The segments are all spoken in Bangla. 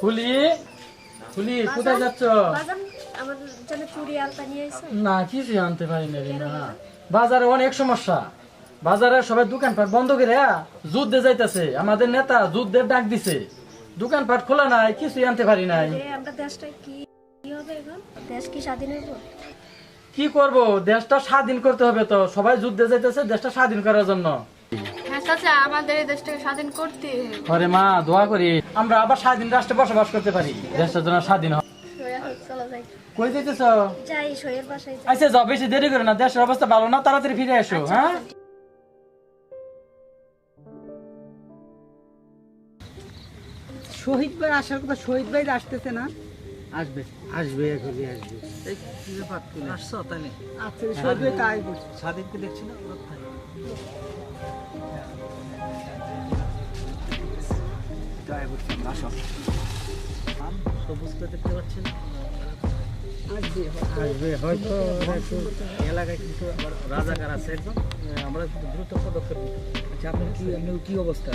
ফুলি ফুলি কোথায় যাচ্ছ? না কিছু আনতে পারি না রে না। বাজারে অনেক সমস্যা। বাজারে সবাই দোকানপাট বন্ধ করে যুদ্ধে যাইতেছে। আমাদের নেতা যুদ্ধের ডাক দিছে। দোকানপাট খোলা নাই কিছুই আনতে পারি নাই। কি করব? দেশটা স্বাধীন করতে হবে তো। সবাই যুদ্ধে যাইতেছে দেশটা স্বাধীন করার জন্য। চাচা আমাদের এই দেশটাকে স্বাধীন করতে আরে মা দোয়া করি। আমরা আবার স্বাধীন রাষ্ট্রে বসবাস করতে পারি। দেশটা যেন স্বাধীন হয় কই আচ্ছা যাও বেশি দেরি করে না। দেশের অবস্থা ভালো না তাড়াতাড়ি ফিরে এসো হ্যাঁ? শহীদ ভাই আসার কথা শহীদ ভাই আসতেছে না? আসবে আসবে এখনই আসবে। আসছো আচ্ছা শহীদ ভাই তাই বলছে। স্বাধীনকে দেখছি না জয় দেখতে পাচ্ছেন এলাকায় কিন্তু আবার রাজাকার আছে একদম আহ, আমরা দ্রুত পদক্ষেপ আচ্ছা আপনার কি কি অবস্থা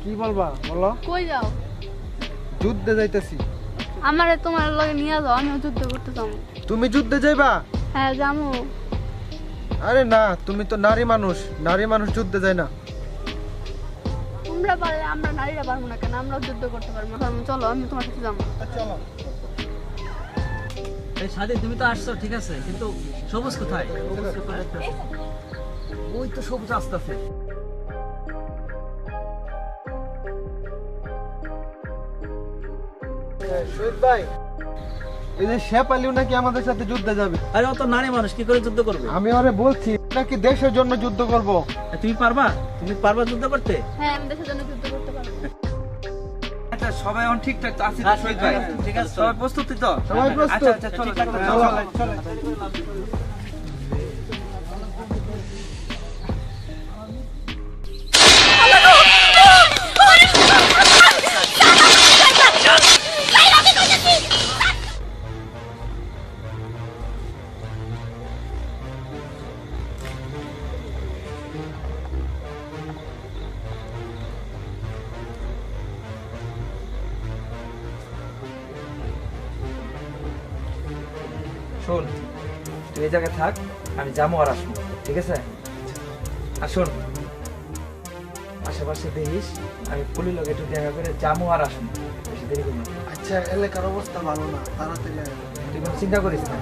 কি বলবা বলো। কই যাও? যুদ্ধে যাইতেছি। আমারে তোমার লগে নিয়ে যাও আমিও যুদ্ধ করতে যাব। তুমি যুদ্ধে যাইবা? হ্যাঁ যাব। আরে না তুমি তো নারী মানুষ নারী মানুষ যুদ্ধে যায় না। তোমরা পারলে আমরা নারীরা পারব না কেন? আমরাও যুদ্ধ করতে পারব না। চলো আমি তোমার সাথে যাব। চলো। এই স্বাধীন তুমি তো আসছো ঠিক আছে কিন্তু সবুজ কোথায়? ওই তো সবুজ আসতেছে শহীদ ভাই এই যে নাকি আমাদের সাথে যুদ্ধে যাবে? আরে অত নারী মানুষ কি করে যুদ্ধ করবে? আমি ওরে বলছি নাকি দেশের জন্য যুদ্ধ করব? তুমি পারবা? তুমি পারবা যুদ্ধ করতে? হ্যাঁ আমি দেশের জন্য যুদ্ধ করতে পারব। আচ্ছা সবাই এখন ঠিকঠাক তো আছি হ্যাঁ, শহীদ ভাই? ঠিক আছে, সবাই প্রস্তুতি তো? সবাই প্রস্তুত। আচ্ছা আচ্ছা চলো চলো, চলো। শোন তুই এই জায়গায় থাক আমি যাব আর আসব ঠিক আছে? আর শোন আশেপাশে দেখিস আমি পুলির লোক একটু দেখা করে যাব আর আসব বেশি দেরি করব না। আচ্ছা এলাকার অবস্থা ভালো না তাড়াতাড়ি তুই কোনো চিন্তা করিস না।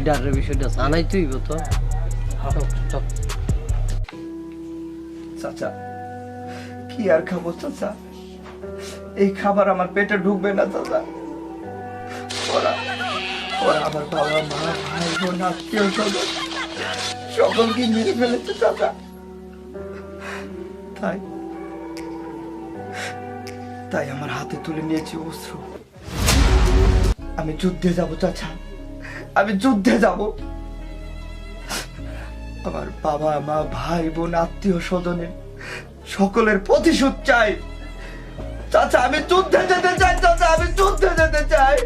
লিডারের বিষয়টা জানাই তুই তো। চাচা, কি আর খাব চাচা? এই খাবার আমার পেটে ঢুকবে না চাচা। ওরা ওরা আমার বাবা, মা, ভাই, বোন, আত্মীয় সকলকে মেরে ফেলেছে চাচা। তাই তাই আমার হাতে তুলে নিয়েছি অস্ত্র আমি যুদ্ধে যাব চাচা। আমি যুদ্ধে যাব। আমার বাবা, মা, ভাই, বোন, আত্মীয় স্বজনের সকলের প্রতিশোধ চাই। চাচা, আমি যুদ্ধে যেতে চাই, চাচা, আমি যুদ্ধে যেতে চাই।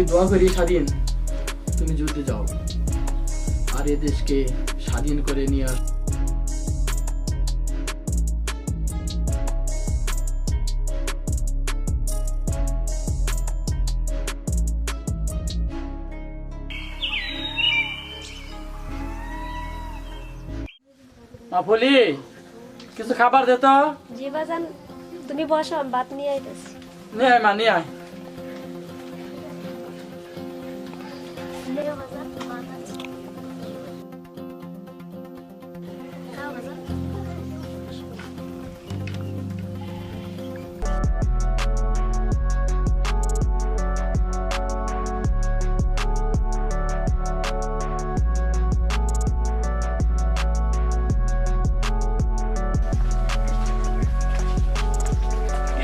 আমি দোয়া করি স্বাধীন। তুমি যুদ্ধে যাও। আর এ দেশকে স্বাধীন করে নিয়ে আস। মাফলি কিছু খাবার দে তো। জি বাজান তুমি বসো ভাত নিয়ে আইতেছি। নে মা নিয়ে আয়।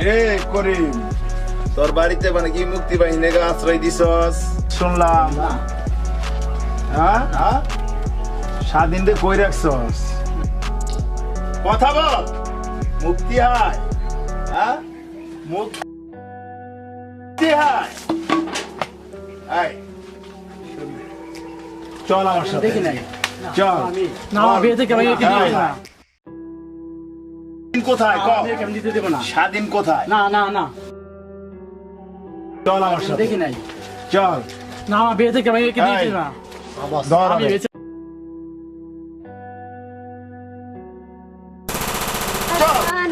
এ করিম তোর বাড়িতে মানে কি মুক্তি বাহিনীকে আশ্রয় দিছস? শুনলাম। হ্যাঁ? হ্যাঁ? স্বাধীন কই রাখছস? কথা বল। মুক্তি হায়। হ্যাঁ? মুক্তি হায়। আয় চল আমার সাথে। দেখি নাই। চল। না আমার বিয়ে কোথায়? কম আমি দিতে দেব না। স্বাধীন কোথায়? না না না। চল আমার সাথে। দেখি নাই। চল। না আমার বিয়ে থেকে আমাকে দিতে এই, দেবে না। ধর আমি বেঁচে চল।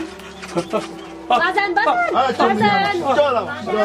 বাজান। বাজান। চল। চল,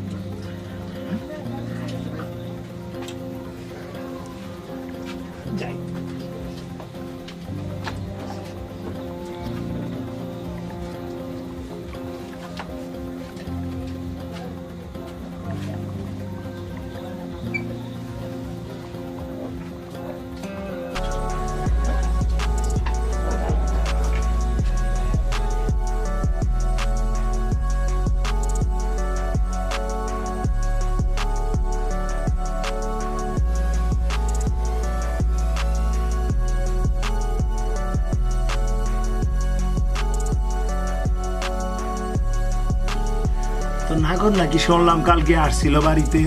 নাগর নাকি শুনলাম কালকে আসছিল বাড়িতে।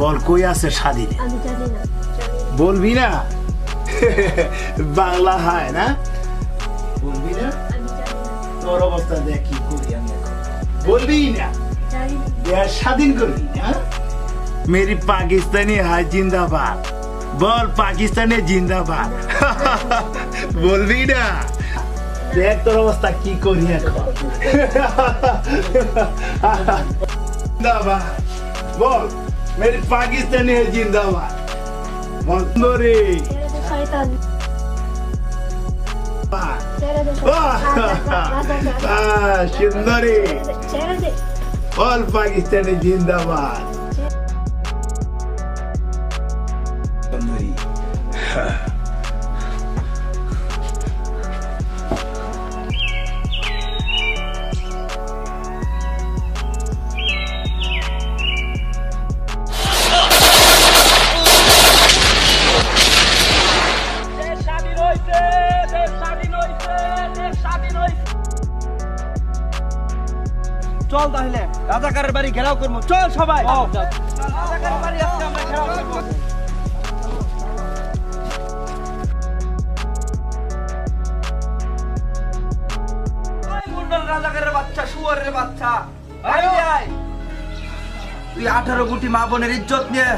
বল কই আছে স্বাধীনে? বলবি না? বাংলা হয় না? বলবি না? তোর অবস্থা দেখ কি করি আমি বলবি না? স্বাধীন করবি না মেরি পাকিস্তানি হায় জিন্দাবাদ। বল পাকিস্তানে জিন্দাবাদ। বলবি না? Hector vamos estar aqui com o Hector. Da ba. Bom, me de Paquistão e Regina da ba. Bom, Nuri. Ah, Nuri. Bom, Paquistão e Regina da ba. Nuri. Ha. ঘেরাও করব। চল সবাই। রাজাকারের বাচ্চা শুয়ারের বাচ্চা। তুই আঠারো কোটি মা বোনের ইজ্জত নিয়ে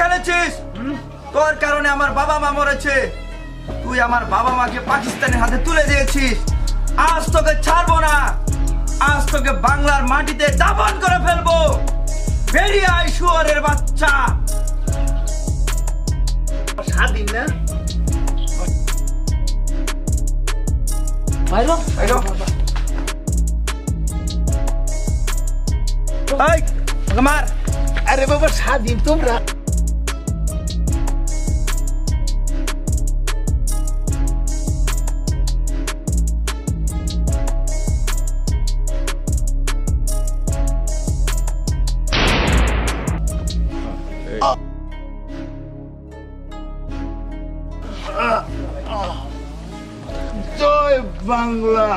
খেলেছিস? তোর কারণে আমার বাবা মা মরেছে। তুই আমার বাবা মাকে পাকিস্তানের হাতে তুলে দিয়েছিস। আজ তোকে ছাড়বো না। আজ তোকে বাংলার মাটিতে দাফন করে ফেলব। বেরিয়ে আয় শুয়ারের বাচ্চা। স্বাধীন না? বাইরো ওকে মার। আরে বাবা স্বাধীন তোমরা। জয় বাংলা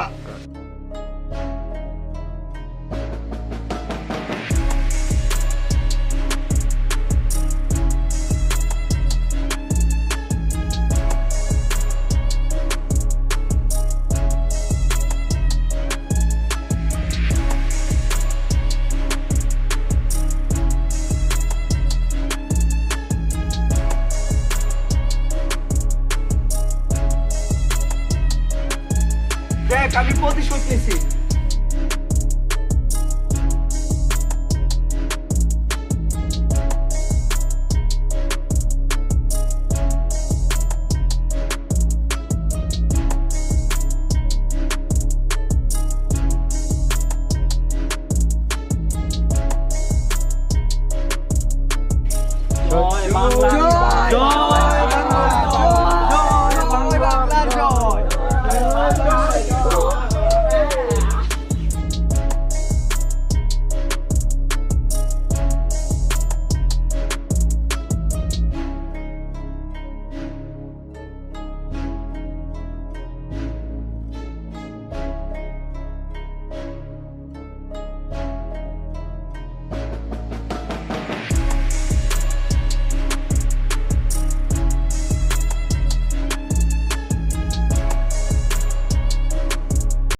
দেখ আমি প্রতিশোধ নিছি